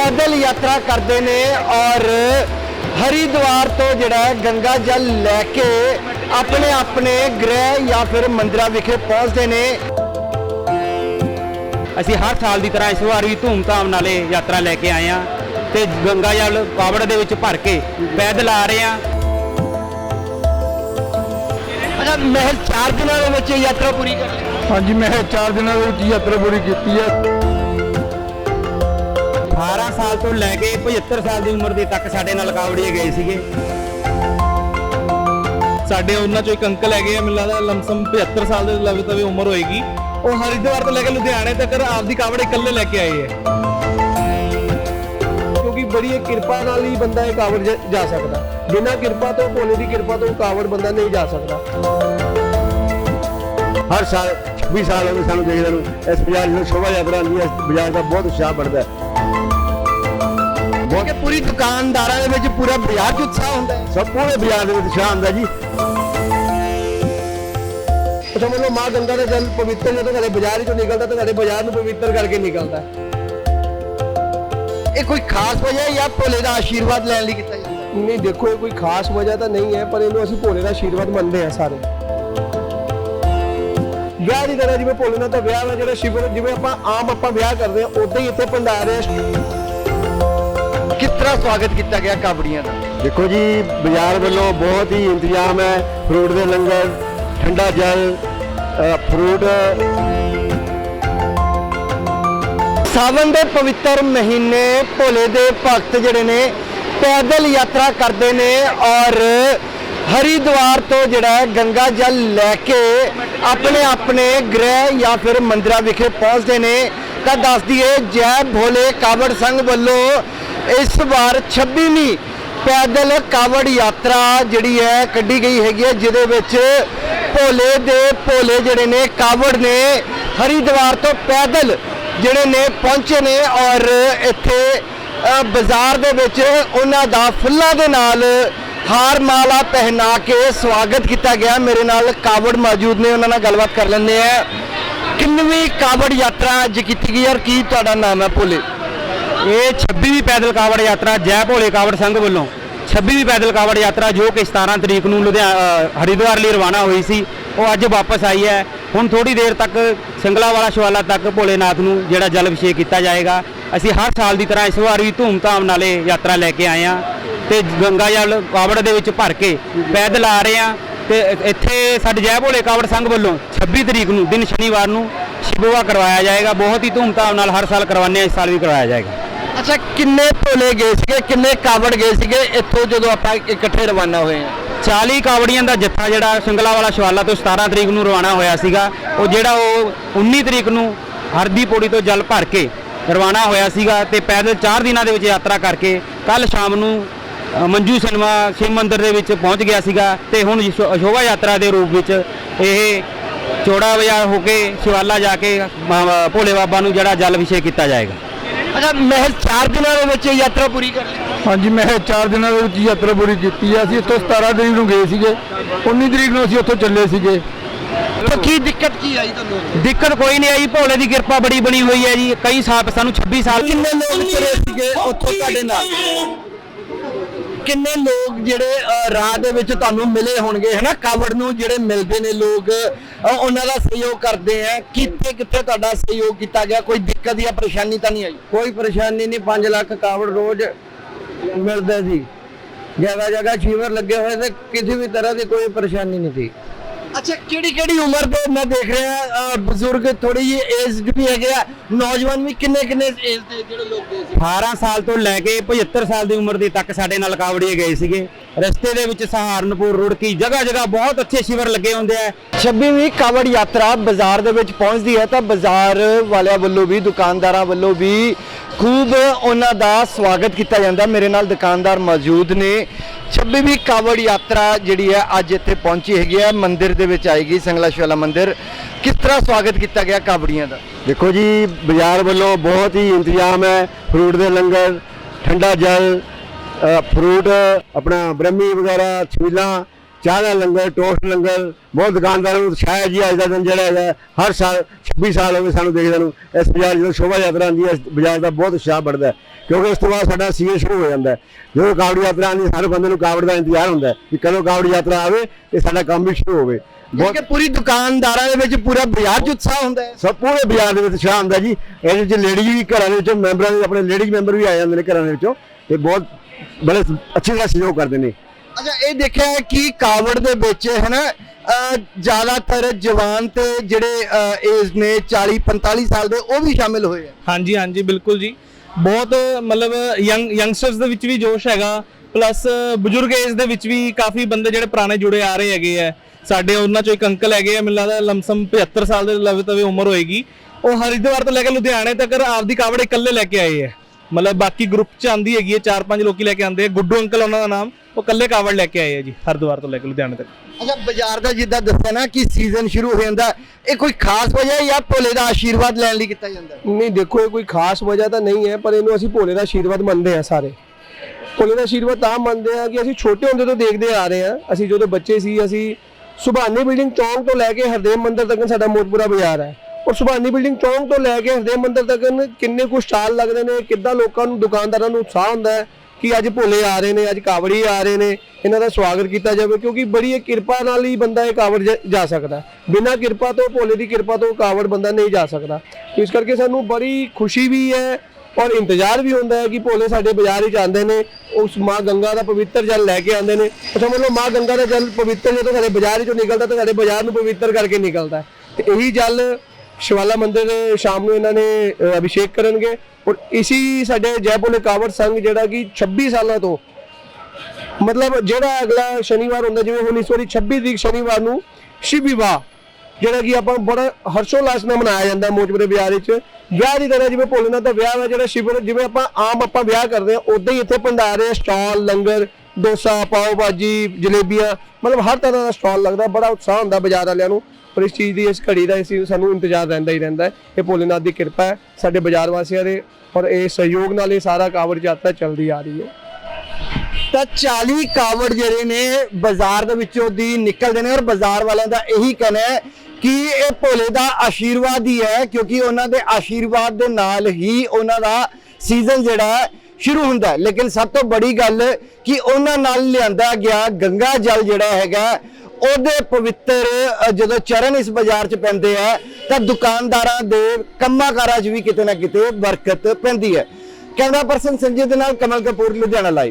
ਪੈਦਲ ਯਾਤਰਾ ਕਰਦੇ ਨੇ ਔਰ ਹਰਿਦੁਆਰ ਤੋਂ ਜਿਹੜਾ ਗੰਗਾ ਜਲ ਲੈ ਕੇ ਆਪਣੇ ਆਪਣੇ ਗ੍ਰਹਿ ਜਾਂ ਫਿਰ ਮੰਦਿਰਾਂ ਵਿਖੇ ਪਹੁੰਚਦੇ ਨੇ। ਅਸੀਂ ਹਰ ਸਾਲ ਦੀ ਤਰ੍ਹਾਂ ਇਸ ਵਾਰ ਵੀ ਧੂਮਧਾਮ ਨਾਲ ਇਹ ਯਾਤਰਾ ਲੈ ਕੇ ਆਏ ਆ ਤੇ ਗੰਗਾ ਜਲ ਕਾਵੜ ਦੇ ਵਿੱਚ ਭਰ ਕੇ ਪੈਦਲ ਆ ਰਹੇ ਆ ਅੱਛਾ ਮਹਿਲ 4 ਦਿਨਾਂ ਦੇ ਵਿੱਚ ਯਾਤਰਾ ਪੂਰੀ ਕਰ ਲਈ। ਹਾਂਜੀ ਮੈਂ 4 ਦਿਨਾਂ ਦੇ ਵਿੱਚ ਯਾਤਰਾ ਪੂਰੀ ਕੀਤੀ ਹੈ। 18 ਸਾਲ ਤੋਂ ਲੈ ਕੇ 75 ਸਾਲ ਦੀ ਉਮਰ ਦੇ ਤੱਕ ਸਾਡੇ ਨਾਲ ਕਾਵੜੀਏ ਗਏ ਸੀਗੇ। ਸਾਡੇ ਉਹਨਾਂ ਚੋਂ ਇੱਕ ਅੰਕਲ ਹੈਗੇ ਆ, ਮੈਨੂੰ ਲੱਗਦਾ ਲਮਸਮ 75 ਸਾਲ ਦੇ ਲਗਭਗ ਵੀ ਉਮਰ ਹੋਏਗੀ। ਉਹ ਹਰਿਦੁਆਰ ਤੋਂ ਲੈ ਕੇ ਲੁਧਿਆਣੇ ਤੱਕ ਆਪਦੀ ਕਾਵੜ ਇਕੱਲੇ ਲੈ ਕੇ ਆਏ ਹੈ ਕਿਉਂਕਿ ਬੜੀ ਕਿਰਪਾ ਨਾਲ ਹੀ ਬੰਦਾ ਇਹ ਕਾਵੜ ਜਾ ਸਕਦਾ। ਬਿਨਾਂ ਕਿਰਪਾ ਤੋਂ, ਭੋਲੇ ਦੀ ਕਿਰਪਾ ਤੋਂ ਕਾਵੜ ਬੰਦਾ ਨਹੀਂ ਜਾ ਸਕਦਾ। ਹਰ ਸਾਲ 26 ਸਾਲ ਹੋ ਗਏ ਸਾਨੂੰ ਦੇਖਦੇ ਨੂੰ, ਇਸ ਬਾਜ਼ਾਰ ਨੂੰ ਸ਼ੋਭਾ ਯਾਤਰਾ ਆਉਂਦੀ ਹੈ ਇਸ ਬਾਜ਼ਾਰ ਦਾ ਬਹੁਤ ਉਤਸ਼ਾਹ ਬਣਦਾ ਹੈ। ਕਿ ਪੂਰੀ ਦੁਕਾਨਦਾਰਾਂ ਦੇ ਵਿੱਚ ਪੂਰਾ ਬਾਜ਼ਾਰ 'ਚ ਉਤਸ਼ਾਹ ਹੁੰਦਾ ਹੈ। ਸਭ ਪੂਰੇ ਬਾਜ਼ਾਰ ਦੇ ਵਿੱਚ ਉਤਸ਼ਾਹ ਹੁੰਦਾ ਜੀ। ਸਮਝ ਲਓ ਮਾਂ ਗੰਗਾ ਦਾ ਜਲ ਪਵਿੱਤਰ ਜਦੋਂ ਸਾਡੇ ਬਾਜ਼ਾਰ ਚੋਂ ਨਿਕਲਦਾ ਤਾਂ ਸਾਡੇ ਬਾਜ਼ਾਰ ਨੂੰ ਪਵਿੱਤਰ ਕਰਕੇ ਨਿਕਲਦਾ ਇਹ ਕੋਈ ਖਾਸ ਵਜ੍ਹਾ ਹੈ ਜਾਂ ਭੋਲੇ ਦਾ ਆਸ਼ੀਰਵਾਦ ਲੈਣ ਲਈ ਕੀਤਾ ਜਾਂਦਾ ਨਹੀਂ ਦੇਖੋ ਇਹ ਕੋਈ ਖਾਸ ਵਜ੍ਹਾ ਤਾਂ ਨਹੀਂ ਹੈ ਪਰ ਇਹਨੂੰ ਅਸੀਂ ਭੋਲੇ ਦਾ ਆਸ਼ੀਰਵਾਦ ਮੰਨਦੇ ਹਾਂ ਸਾਰੇ। ਵਿਆਹ ਦੀ ਤਰ੍ਹਾਂ ਜਿਵੇਂ ਭੋਲੇ ਨਾਲ ਤਾਂ ਵਿਆਹ ਹੈ ਜਿਹੜਾ ਸ਼ਿਵ ਜਿਵੇਂ ਆਪਾਂ ਆਮ ਆਪਾਂ ਵਿਆਹ ਕਰਦੇ ਹਾਂ ਉਦਾਂ ਹੀ ਇੱਥੇ ਭੰਡਾਰ ਕਿਸ ਤਰ੍ਹਾਂ ਸਵਾਗਤ ਕੀਤਾ ਗਿਆ ਕਾਵੜੀਆਂ ਦਾ? ਦੇਖੋ ਜੀ ਬਾਜ਼ਾਰ ਵੱਲੋਂ ਬਹੁਤ ਹੀ ਇੰਤਜ਼ਾਮ ਹੈ। ਫਰੂਟ ਦੇ ਲੰਗਰ ਠੰਡਾ ਜਲ ਫਰੂਟ। ਸਾਵਨ ਦੇ ਪਵਿੱਤਰ ਮਹੀਨੇ ਭੋਲੇ ਦੇ ਭਗਤ ਜਿਹੜੇ ਨੇ ਪੈਦਲ ਯਾਤਰਾ ਕਰਦੇ ਨੇ ਔਰ ਹਰਿਦੁਆਰ ਤੋਂ ਜਿਹੜਾ ਗੰਗਾ ਜਲ ਲੈ ਕੇ ਆਪਣੇ ਆਪਣੇ ਗ੍ਰਹਿ ਜਾਂ ਫਿਰ ਮੰਦਿਰਾਂ ਵਿਖੇ ਪਹੁੰਚਦੇ ਨੇ। ਤਾਂ ਦੱਸ ਦਈਏ ਜੈ ਭੋਲੇ ਕਾਵੜ ਸੰਘ ਵੱਲੋਂ ਇਸ ਵਾਰ 26ਵੀਂ ਪੈਦਲ ਕਾਵੜ ਯਾਤਰਾ ਜਿਹੜੀ ਹੈ ਕੱਢੀ ਗਈ ਹੈਗੀ ਹੈ, ਜਿਹਦੇ ਵਿੱਚ ਭੋਲੇ ਦੇ ਭੋਲੇ ਜਿਹੜੇ ਨੇ, ਕਾਵੜ ਨੇ ਹਰਿਦੁਆਰ ਤੋਂ ਪੈਦਲ ਜਿਹੜੇ ਨੇ ਪਹੁੰਚੇ ਨੇ ਔਰ ਇੱਥੇ ਬਾਜ਼ਾਰ ਦੇ ਵਿੱਚ ਉਹਨਾਂ ਦਾ ਫੁੱਲਾਂ ਦੇ ਨਾਲ ਹਾਰ ਮਾਲਾ ਪਹਿਨਾ ਕੇ ਸਵਾਗਤ ਕੀਤਾ ਗਿਆ। ਮੇਰੇ ਨਾਲ ਕਾਵੜ ਮੌਜੂਦ ਨੇ, ਉਹਨਾਂ ਨਾਲ ਗੱਲਬਾਤ ਕਰ ਲੈਂਦੇ ਆ ਕਿੰਨਵੀਂ ਕਾਵੜ ਯਾਤਰਾ ਅੱਜ ਕੀਤੀ ਗਈ ਔਰ ਕੀ ਤੁਹਾਡਾ ਨਾਮ ਹੈ ਭੋਲੇ? ਇਹ 26ਵੀਂ ਪੈਦਲ ਕਾਵੜ ਯਾਤਰਾ ਜੈ ਭੋਲੇ ਕਾਵੜ ਸੰਘ ਵੱਲੋਂ 26ਵੀਂ ਪੈਦਲ ਕਾਵੜ ਯਾਤਰਾ ਜੋ ਕਿ 17 ਤਰੀਕ ਨੂੰ ਲੁਧਿਆਣਾ ਹਰਿਦੁਆਰ ਲਈ ਰਵਾਨਾ ਹੋਈ ਸੀ, ਉਹ ਅੱਜ ਵਾਪਸ ਆਈ ਹੈ। ਹੁਣ ਥੋੜੀ ਦੇਰ ਤੱਕ ਸਿੰਗਲਾ ਵਾਲਾ ਸ਼ਵਾਲਾ ਤੱਕ ਭੋਲੇਨਾਥ ਨੂੰ ਜਿਹੜਾ ਜਲ ਅਭਿਸ਼ੇਕ ਕੀਤਾ ਜਾਏਗਾ। ਅਸੀਂ ਹਰ ਸਾਲ ਦੀ ਤਰ੍ਹਾਂ ਇਸ ਵਾਰ ਵੀ ਧੂਮਧਾਮ ਨਾਲ ਇਹ ਯਾਤਰਾ ਲੈ ਕੇ ਆਏ ਆ ਤੇ ਗੰਗਾ ਜਲ ਕਾਵੜ ਦੇ ਵਿੱਚ ਭਰ ਕੇ ਪੈਦਲ ਆ ਰਹੇ ਆ ਤੇ ਇੱਥੇ ਸਾਡੇ ਜੈ ਭੋਲੇ ਕਾਵੜ ਸੰਘ ਵੱਲੋਂ 26 ਤਰੀਕ ਨੂੰ, ਦਿਨ ਸ਼ਨੀਵਾਰ ਨੂੰ ਸ਼ਿਵਵਾ ਕਰਵਾਇਆ ਜਾਏਗਾ। ਬਹੁਤ ਹੀ ਧੂਮਧਾਮ ਨਾਲ ਹਰ ਸਾਲ ਕਰਵਾਉਂਦੇ ਆ ਇਸ ਸਾਲ ਵੀ ਕਰਵਾਇਆ ਜਾਏਗਾ। ਅੱਛਾ, ਕਿੰਨੇ ਭੋਲੇ ਗਏ ਸੀਗੇ? ਕਿੰਨੇ ਕਾਵੜ ਗਏ ਸੀਗੇ? ਇੱਥੋਂ ਜਦੋਂ ਆਪਾਂ ਇਕੱਠੇ ਰਵਾਨਾ ਹੋਏ ਆ। 40 ਕਾਵੜੀਆਂ ਦਾ ਜੱਥਾ ਜਿਹੜਾ ਸਿੰਗਲਾ ਵਾਲਾ ਸ਼ਵਾਲਾ ਤੋਂ 17 ਤਰੀਕ ਨੂੰ ਰਵਾਨਾ ਹੋਇਆ ਸੀਗਾ, ਉਹ ਜਿਹੜਾ ਉਹ 19 ਤਰੀਕ ਨੂੰ ਹਰਦੀ ਪੌੜੀ ਤੋਂ ਜਲ ਭਰ ਕੇ ਰਵਾਨਾ ਹੋਇਆ ਸੀਗਾ ਤੇ ਪੈਦਲ 4 ਦਿਨਾਂ ਦੇ ਵਿੱਚ ਯਾਤਰਾ ਕਰਕੇ ਕੱਲ ਸ਼ਾਮ ਨੂੰ ਮੰਜੂ ਸਿਨੇਮਾ ਸ਼ਿਵ ਮੰਦਿਰ ਦੇ ਵਿੱਚ ਪਹੁੰਚ ਗਿਆ ਸੀਗਾ ਤੇ ਹੁਣ ਸ਼ੋ- ਸ਼ੋਭਾ ਯਾਤਰਾ ਦੇ ਰੂਪ ਵਿੱਚ ਇਹ ਚੋੜਾ ਬਾਜ਼ਾਰ ਹੋ ਕੇ ਸ਼ਿਵਾਲਾ ਜਾ ਕੇ ਭੋਲੇ ਬਾਬਾ ਨੂੰ ਜਿਹੜਾ ਜਲ ਅਭਿਸ਼ੇਕ ਕੀਤਾ ਜਾਏਗਾ। ਅੱਛਾ ਮਹਿਲ 4 ਦਿਨਾਂ ਦੇ ਵਿੱਚ ਇਹ ਯਾਤਰਾ ਪੂਰੀ ਕਰ ਲਈ। ਹਾਂਜੀ ਮੈਂ 4 ਦਿਨਾਂ ਦੇ ਵਿੱਚ ਯਾਤਰਾ ਪੂਰੀ ਕੀਤੀ ਹੈ ਅਸੀਂ ਇੱਥੋਂ 17 ਤਰੀਕ ਨੂੰ ਗਏ ਸੀਗੇ। 19 ਤਰੀਕ ਨੂੰ ਅਸੀਂ ਉੱਥੋਂ ਚੱਲੇ ਸੀਗੇ। ਤਾਂ ਕੀ ਦਿੱਕਤ ਕੀ ਆਈ ਤੁਹਾਨੂੰ? ਦਿੱਕਤ ਕੋਈ ਨਹੀਂ ਆਈ। ਭੋਲੇ ਦੀ ਕਿਰਪਾ ਬੜੀ ਬਣੀ ਹੋਈ ਹੈ ਜੀ। ਕਈ ਸਾਲ ਸਾਨੂੰ 26 ਸਾਲ ਕਿੰਨੇ ਲੋਕ ਤੁਰੇ ਸੀਗੇ ਉੱਥੋਂ ਤੁਹਾਡੇ ਨਾਲ? ਕਿੰਨੇ ਲੋਕ ਜਿਹੜੇ ਰਾਹ ਦੇ ਵਿੱਚ ਤੁਹਾਨੂੰ ਮਿਲੇ ਹੋਣਗੇ, ਹਨਾ? ਕਾਵੜ ਨੂੰ ਜਿਹੜੇ ਮਿਲਦੇ ਨੇ ਲੋਕ ਉਹਨਾਂ ਦਾ ਸਹਿਯੋਗ ਕਰਦੇ ਆ। ਕਿੱਥੇ ਕਿੱਥੇ ਤੁਹਾਡਾ ਸਹਿਯੋਗ ਕੀਤਾ ਗਿਆ? ਕੋਈ ਦਿੱਕਤ ਜਾਂ ਪਰੇਸ਼ਾਨੀ ਤਾਂ ਨਹੀਂ ਆਈ? ਕੋਈ ਪਰੇਸ਼ਾਨੀ ਨਹੀਂ 5 ਲੱਖ ਕਾਵੜ ਰੋਜ਼ ਮਿਲਦਾ ਸੀ ਜਗ੍ਹਾ ਜਗ੍ਹਾ ਸ਼ਿਵਰ ਲੱਗੇ ਹੋਏ ਤੇ ਕਿਸੇ ਵੀ ਤਰ੍ਹਾਂ ਦੀ ਕੋਈ ਪਰੇਸ਼ਾਨੀ ਨਹੀਂ ਸੀ। ਅੱਛਾ ਕਿਹੜੀ ਕਿਹੜੀ ਉਮਰ ਦੇ ਮੈਂ ਦੇਖ ਰਿਹਾ ਅ, ਬਜ਼ੁਰਗ ਥੋੜੀ ਜਿਹੀ ਏਜ ਵੀ ਹੈਗੇ ਆ ਨੌਜਵਾਨ ਵੀ ਕਿੰਨੇ ਕਿੰਨੇ ਏਜ ਦੇ ਜਿਹੜੇ ਲੋਕ ਗਏ ਸੀ? 18 ਸਾਲ ਤੋਂ ਲੈ ਕੇ 75 ਸਾਲ ਦੀ ਉਮਰ ਦੇ ਤੱਕ ਸਾਡੇ ਨਾਲ ਕਾਵੜੀਏ ਗਏ ਸੀਗੇ। ਰਸਤੇ ਦੇ ਵਿੱਚ ਸਹਾਰਨਪੁਰ ਰੁੜਕੀ ਜਗ੍ਹਾ ਜਗ੍ਹਾ ਬਹੁਤ ਅੱਛੇ ਸ਼ਿਵਰ ਲੱਗੇ ਹੁੰਦੇ ਆ। 26ਵੀਂ ਕਾਵੜ ਯਾਤਰਾ ਬਾਜ਼ਾਰ ਦੇ ਵਿੱਚ ਪਹੁੰਚਦੀ ਹੈ ਤਾਂ ਬਾਜ਼ਾਰ ਵਾਲਿਆਂ ਵੱਲੋਂ ਵੀ ਦੁਕਾਨਦਾਰਾਂ ਵੱਲੋਂ ਵੀ ਖੂਬ ਉਹਨਾਂ ਦਾ ਸਵਾਗਤ ਕੀਤਾ ਜਾਂਦਾ। ਮੇਰੇ ਨਾਲ ਦੁਕਾਨਦਾਰ ਮੌਜੂਦ ਨੇ। 26ਵੀਂ ਕਾਵੜ ਯਾਤਰਾ ਜਿਹੜੀ ਹੈ ਅੱਜ ਇੱਥੇ ਪਹੁੰਚੀ ਹੈਗੀ ਹੈ ਮੰਦਿਰ ਦੇ ਦੇ ਵਿੱਚ ਆਏਗੀ ਸੰਗਲਾ ਸ਼ਿਵਾਲਾ ਮੰਦਿਰ। ਕਿਸ ਤਰ੍ਹਾਂ ਸਵਾਗਤ ਕੀਤਾ ਗਿਆ ਕਾਬੜੀਆਂ ਦਾ? ਦੇਖੋ ਜੀ, ਬਾਜ਼ਾਰ ਵੱਲੋਂ ਬਹੁਤ ਹੀ ਇੰਤਜ਼ਾਮ ਹੈ। ਫਰੂਟ ਦੇ ਲੰਗਰ, ਠੰਡਾ ਜਲ ਫਰੂਟ, ਆਪਣਾ ਬ੍ਰਹਮੀ ਵਗੈਰਾ ਛਬੀਲਾਂ ਚਾਹ ਦਾ ਲੰਗਰ ਟੋਸਟ ਲੰਗਰ ਬਹੁਤ ਦੁਕਾਨਦਾਰਾਂ ਨੂੰ ਉਤਸ਼ਾਹ ਜੀ ਅੱਜ ਦਾ ਦਿਨ ਜਿਹੜਾ ਹੈਗਾ ਹਰ ਸਾਲ 26 ਸਾਲ ਹੋ ਗਏ ਸਾਨੂੰ ਦੇਖਦੇ ਨੂੰ ਇਸ ਬਾਜ਼ਾਰ ਜਦੋਂ ਸ਼ੋਭਾ ਯਾਤਰਾ ਆਉਂਦੀ ਹੈ ਇਸ ਬਾਜ਼ਾਰ ਦਾ ਬਹੁਤ ਉਤਸ਼ਾਹ ਵੱਧਦਾ ਹੈ ਕਿਉਂਕਿ ਉਸ ਤੋਂ ਬਾਅਦ ਸਾਡਾ ਸੀਜ਼ਨ ਸ਼ੁਰੂ ਹੋ ਜਾਂਦਾ ਜਦੋਂ ਕਾਵੜ ਯਾਤਰਾ ਆਉਂਦੀ ਹੈ, ਸਾਰੇ ਬੰਦੇ ਨੂੰ ਕਾਵੜ ਦਾ ਇੰਤਜ਼ਾਰ ਹੁੰਦਾ ਕਿ ਕਦੋਂ ਕਾਵੜ ਯਾਤਰਾ ਆਵੇ ਤੇ ਸਾਡਾ ਕੰਮ ਵੀ ਸ਼ੁਰੂ ਹੋਵੇ। ਕਿ ਪੂਰੀ ਦੁਕਾਨਦਾਰਾਂ ਦੇ ਵਿੱਚ ਪੂਰਾ ਬਾਜ਼ਾਰ 'ਚ ਉਤਸ਼ਾਹ ਹੁੰਦਾ ਹੈ। ਸਭ ਪੂਰੇ ਬਾਜ਼ਾਰ ਦੇ ਵਿੱਚ ਉਤਸ਼ਾਹ ਹੁੰਦਾ ਜੀ। ਇਹਦੇ ਵਿੱਚ ਲੇਡੀਜ਼ ਵੀ ਘਰਾਂ ਦੇ ਵਿੱਚੋਂ ਮੈਂਬਰਾਂ ਦੇ ਆਪਣੇ ਲੇਡੀਜ਼ ਮੈਂਬਰ ਵੀ ਆ ਜਾਂਦੇ ਨੇ ਘਰਾਂ ਦੇ ਵਿੱਚੋਂ ਤੇ ਬਹੁਤ ਬੜੇ ਅੱਛੀ ਤਰ੍ਹਾਂ ਸਹਿਯੋਗ ਕਰਦੇ ਨੇ। ਅੱਛਾ, ਇਹ ਦੇਖਿਆ ਹੈ ਕਿ ਕਾਵੜ ਦੇ ਵਿੱਚ ਹੈ ਨਾ ਜ਼ਿਆਦਾਤਰ ਜਵਾਨ ਤੇ ਜਿਹੜੇ ਏਜ ਨੇ 40 45 ਸਾਲ ਦੇ, ਉਹ ਵੀ ਸ਼ਾਮਿਲ ਹੋਏ ਆ। ਹਾਂਜੀ ਹਾਂਜੀ, ਬਿਲਕੁਲ ਜੀ। ਬਹੁਤ, ਮਤਲਬ, ਯੰਗ, ਯੰਗਸਟਰਸ ਦੇ ਵਿੱਚ ਵੀ ਜੋਸ਼ ਹੈਗਾ, ਪਲੱਸ ਬਜ਼ੁਰਗ ਏਜ ਦੇ ਵਿੱਚ ਵੀ ਕਾਫੀ ਬੰਦੇ ਜਿਹੜੇ ਪੁਰਾਣੇ ਜੁੜੇ ਆ ਰਹੇ ਹੈਗੇ ਆ। ਸਾਡੇ ਉਹਨਾਂ ਚੋਂ ਇੱਕ ਅੰਕਲ ਹੈਗੇ ਆ, ਮੈਨੂੰ ਲੱਗਦਾ ਲਮਸਮ 75 ਸਾਲ ਦੇ ਲਵੇ ਤਵੇ ਉਮਰ ਹੋਏਗੀ। ਉਹ ਹਰਿਦੁਆਰ ਤੋਂ ਲੈ ਕੇ ਲੁਧਿਆਣੇ ਤੱਕ ਆਪਦੀ ਕਾਵੜ ਇਕੱਲੇ ਲੈ ਕੇ ਆਏ ਆ। ਮਤਲਬ ਬਾਕੀ ਗਰੁੱਪ ਚ ਆਂਦੀ ਹੈਗੀ ਹੈ ਚਾਰ ਪੰਜ ਲੋਕੀ ਲੈ ਕੇ ਆਂਦੇ ਆ। ਗੁੱਡੂ ਅੰਕਲ ਉਹਨਾਂ ਦਾ ਨਾਮ। ਉਹ ਇਕੱਲੇ ਕਾਵੜ ਲੈ ਕੇ ਆਏ ਆ ਜੀ ਹਰਿਦੁਆਰ ਤੋਂ ਲੈ ਕੇ ਲੁਧਿਆਣੇ ਤੱਕ। ਅੱਛਾ ਬਾਜ਼ਾਰ ਦਾ ਜਿੱਦਾਂ ਦੱਸਿਆ ਨਾ ਕਿ ਸੀਜ਼ਨ ਸ਼ੁਰੂ ਹੋ ਜਾਂਦਾ ਇਹ ਕੋਈ ਖਾਸ ਵਜ੍ਹਾ ਹੈ ਜਾਂ ਭੋਲੇ ਦਾ ਆਸ਼ੀਰਵਾਦ ਲੈਣ ਲਈ ਕੀਤਾ ਜਾਂਦਾ ਹੈ? ਨਹੀਂ ਦੇਖੋ ਇਹ ਕੋਈ ਖਾਸ ਵਜ੍ਹਾ ਤਾਂ ਨਹੀਂ ਹੈ ਪਰ ਇਹਨੂੰ ਅਸੀਂ ਭੋਲੇ ਦਾ ਆਸ਼ੀਰਵਾਦ ਮੰਨਦੇ ਆ ਸਾਰੇ। ਭੋਲੇ ਦਾ ਆਸ਼ੀਰਵਾਦ ਤਾਂ ਮੰਨਦੇ ਆ ਕਿ ਅਸੀਂ ਛੋਟੇ ਹੁੰਦੇ ਤੋਂ ਦੇਖਦੇ ਆ ਰਹੇ ਆ ਅਸੀਂ ਜਦੋਂ ਬੱਚੇ ਸੀ ਅਸੀਂ ਸੁਭਾਨੀ ਬਿਲਡਿੰਗ ਚੌਂਕ ਤੋਂ ਲੈ ਕੇ ਹਰਦੇਵ ਮੰਦਿਰ ਤੱਕ ਸਾਡਾ ਮੋਟਪੁਰਾ ਬਾਜ਼ਾਰ ਹੈ। ਔਰ ਸੁਭਾਨੀ ਬਿਲਡਿੰਗ ਚੌਂਕ ਤੋਂ ਲੈ ਕੇ ਹਰਦੇਵ ਮੰਦਿਰ ਤੱਕ ਕਿੰਨੇ ਕੁ ਸਟਾਲ ਲੱਗਦੇ ਨੇ ਕਿੱਦਾਂ ਲੋਕਾਂ ਨੂੰ ਦੁਕਾਨਦਾਰਾਂ ਨੂੰ ਉਤਸ਼ਾਹ ਹੁੰਦਾ ਹੈ ਕਿ ਅੱਜ ਭੋਲੇ ਆ ਰਹੇ ਨੇ, ਅੱਜ ਕਾਵੜੀ ਆ ਰਹੇ ਨੇ, ਇਹਨਾਂ ਦਾ ਸਵਾਗਤ ਕੀਤਾ ਜਾਵੇ, ਕਿਉਂਕਿ ਬੜੀ ਇਹ ਕਿਰਪਾ ਨਾਲ ਹੀ ਬੰਦਾ ਇਹ ਕਾਵੜ ਜ- ਜਾ ਸਕਦਾ। ਬਿਨਾਂ ਕਿਰਪਾ ਤੋਂ, ਭੋਲੇ ਦੀ ਕਿਰਪਾ ਤੋਂ ਕਾਵੜ ਬੰਦਾ ਨਹੀਂ ਜਾ ਸਕਦਾ। ਇਸ ਕਰਕੇ ਸਾਨੂੰ ਬੜੀ ਖੁਸ਼ੀ ਵੀ ਹੈ ਔਰ ਇੰਤਜ਼ਾਰ ਵੀ ਹੁੰਦਾ ਹੈ ਕਿ ਭੋਲੇ ਸਾਡੇ ਬਾਜ਼ਾਰ ਵਿੱਚ ਆਉਂਦੇ ਨੇ, ਉਸ ਮਾਂ ਗੰਗਾ ਦਾ ਪਵਿੱਤਰ ਜਲ ਲੈ ਕੇ ਆਉਂਦੇ ਨੇ। ਅੱਛਾ ਲਓ ਮਾਂ ਗੰਗਾ ਦਾ ਜਲ ਪਵਿੱਤਰ ਜਦੋਂ ਸਾਡੇ ਬਾਜ਼ਾਰ ਵਿੱਚੋਂ ਨਿਕਲਦਾ ਤਾਂ ਸਾਡੇ ਬਾਜ਼ਾਰ ਨੂੰ ਪਵਿੱਤਰ ਕਰਕੇ ਨਿਕਲਦਾ ਹੈ। ਤੇ ਇਹੀ ਜਲ ਸ਼ਿਵਾਲਾ ਮੰਦਿਰ ਸ਼ਾਮ ਨੂੰ ਇਹਨਾਂ ਨੇ ਅਭਿਸ਼ੇਕ ਕਰਨਗੇ। ਔਰ ਇਸੀ ਸਾਡੇ ਜੈ ਭੋਲੇ ਕਾਵੜ ਸੰਘ ਜਿਹੜਾ ਕਿ 26 ਸਾਲਾਂ ਤੋਂ, ਮਤਲਬ ਜਿਹੜਾ ਅਗਲਾ ਸ਼ਨੀਵਾਰ ਹੁੰਦਾ, ਜਿਵੇਂ ਹੁਣ ਇਸ ਵਾਰੀ 26 ਤਰੀਕ ਸ਼ਨੀਵਾਰ ਨੂੰ ਸ਼ਿਵ ਵਿਵਾਹ, ਜਿਹੜਾ ਕਿ ਆਪਾਂ ਬੜਾ ਹਰਸ਼ੋਲਾਸ ਨਾਲ ਮਨਾਇਆ ਜਾਂਦਾ ਮੋਜਪੁਰੇ ਵਿਆਹ ਵਿੱਚ। ਵਿਆਹ ਦੀ ਤਰ੍ਹਾਂ ਜਿਵੇਂ ਭੋਲੇਨਾਥ ਦਾ ਵਿਆਹ ਹੈ ਜਿਹੜਾ ਸ਼ਿਵ ਜਿਵੇਂ ਆਪਾਂ ਆਮ ਆਪਾਂ ਵਿਆਹ ਕਰਦੇ ਹਾਂ, ਉਦਾਂ ਹੀ ਇੱਥੇ ਭੰਡਾਰੇ ਸਟਾਲ, ਲੰਗਰ ਡੋਸਾ ਪਾਓ ਭਾਜੀ ਜਲੇਬੀਆਂ, ਮਤਲਬ ਹਰ ਤਰ੍ਹਾਂ ਦਾ ਸਟਾਲ ਲੱਗਦਾ, ਬੜਾ ਉਤਸ਼ਾਹ ਹੁੰਦਾ ਬਾਜ਼ਾਰ ਵਾਲਿਆਂ ਨੂੰ। ਪਰ ਇਸ ਚੀਜ਼ ਦੀ, ਇਸ ਘੜੀ ਦਾ, ਇਸ ਸਾਨੂੰ ਇੰਤਜ਼ਾਰ ਰਹਿੰਦਾ ਹੀ ਰਹਿੰਦਾ ਹੈ। ਇਹ ਭੋਲੇਨਾਥ ਦੀ ਕਿਰਪਾ ਹੈ, ਸਾਡੇ ਬਾਜ਼ਾਰ ਵਾਸੀਆਂ ਦੇ ਔਰ ਇਹ ਸਹਿਯੋਗ ਨਾਲ ਇਹ ਸਾਰਾ ਕਾਵੜ ਯਾਤਰਾ ਚੱਲਦੀ ਆ ਰਹੀ ਹੈ। ਤਾਂ 40 ਕਾਵੜ ਜਿਹੜੇ ਨੇ, ਬਾਜ਼ਾਰ ਦੇ ਵਿੱਚੋਂ ਦੀ ਨਿਕਲਦੇ ਨੇ ਔਰ ਬਾਜ਼ਾਰ ਵਾਲਿਆਂ ਦਾ ਇਹੀ ਕਹਿਣਾ ਹੈ ਕਿ ਇਹ ਭੋਲੇ ਦਾ ਆਸ਼ੀਰਵਾਦ ਹੀ ਹੈ, ਕਿਉਂਕਿ ਉਹਨਾਂ ਦੇ ਆਸ਼ੀਰਵਾਦ ਦੇ ਨਾਲ ਹੀ ਉਹਨਾਂ ਦਾ ਸੀਜ਼ਨ ਜਿਹੜਾ ਹੈ ਸ਼ੁਰੂ ਹੁੰਦਾ ਲੇਕਿਨ ਸਭ ਤੋਂ ਬੜੀ ਗੱਲ ਕਿ ਉਹਨਾਂ ਨਾਲ ਲਿਆਂਦਾ ਗਿਆ ਗੰਗਾ ਜਲ ਜਿਹੜਾ ਹੈਗਾ, ਉਹਦੇ ਪਵਿੱਤਰ ਜਦੋਂ ਚਰਨ ਇਸ ਬਾਜ਼ਾਰ 'ਚ ਪੈਂਦੇ ਆ, ਤਾਂ ਦੁਕਾਨਦਾਰਾਂ ਦੇ ਕੰਮਾਂ ਕਾਰਾਂ 'ਚ ਵੀ ਕਿਤੇ ਨਾ ਕਿਤੇ ਬਰਕਤ ਪੈਂਦੀ ਹੈ। ਕੈਮਰਾ ਪਰਸਨ ਸੰਜੇ ਦੇ ਨਾਲ ਕਮਲ ਕਪੂਰ, ਲੁਧਿਆਣਾ ਲਾਈਵ